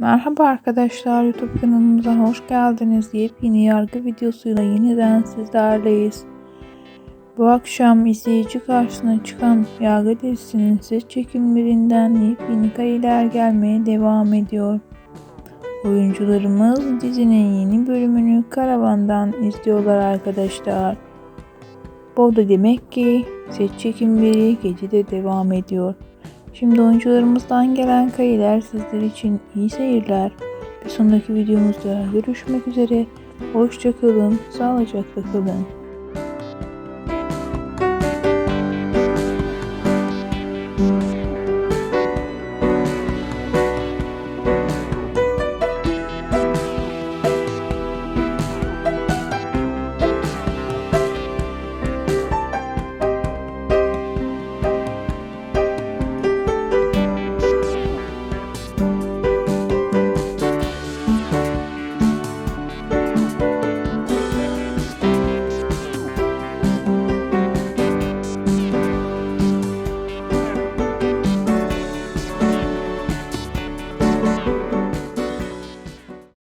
Merhaba arkadaşlar YouTube kanalımıza hoş geldiniz. Yepyeni yargı videosuyla yeniden sizlerleyiz. Bu akşam izleyici karşısına çıkan yargı dizisinin ses çekimlerinden yepyeni kareler gelmeye devam ediyor. Oyuncularımız dizinin yeni bölümünü karavandan izliyorlar arkadaşlar. Bu da demek ki set çekimleri gecede devam ediyor. Şimdi oyuncularımızdan gelen kareler sizler için iyi seyirler. Bir sonraki videomuzda görüşmek üzere. Hoşçakalın, sağlıcakla kalın.